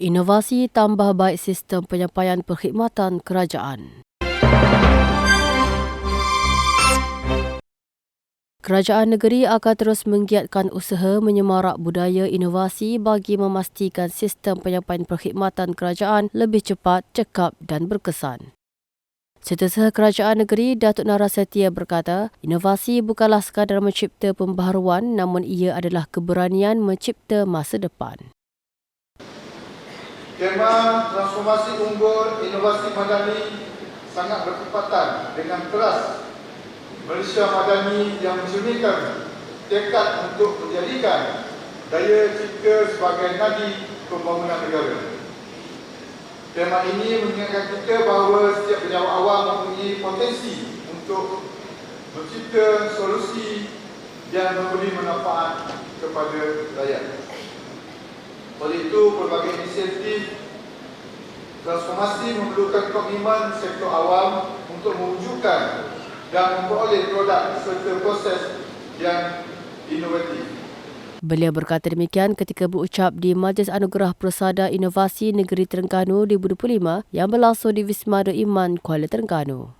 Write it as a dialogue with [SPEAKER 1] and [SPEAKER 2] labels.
[SPEAKER 1] Inovasi tambah baik sistem penyampaian perkhidmatan kerajaan. Kerajaan negeri akan terus menggiatkan usaha menyemarak budaya inovasi bagi memastikan sistem penyampaian perkhidmatan kerajaan lebih cepat, cekap dan berkesan. Setiausaha Kerajaan Negeri Datuk Nara Setia berkata, inovasi bukanlah sekadar mencipta pembaharuan namun ia adalah keberanian mencipta masa depan.
[SPEAKER 2] Tema transformasi unggul inovasi madani sangat bertepatan dengan keras Malaysia Madani yang mencerminkan tekad untuk menjadikan daya cipta sebagai nadi pembangunan negara. Tema ini mengingatkan kita bahawa setiap pejabat awam mempunyai potensi untuk mencipta solusi yang memberi manfaat kepada rakyat. Oleh itu, pelbagai inisiatif transformasi memerlukan komitmen sektor awam untuk mewujudkan dan memperoleh produk serta proses yang inovatif.
[SPEAKER 1] Beliau berkata demikian ketika berucap di Majlis Anugerah Persada Inovasi Negeri Terengganu 2025 yang berlangsung di Wisma Iman Kuala Terengganu.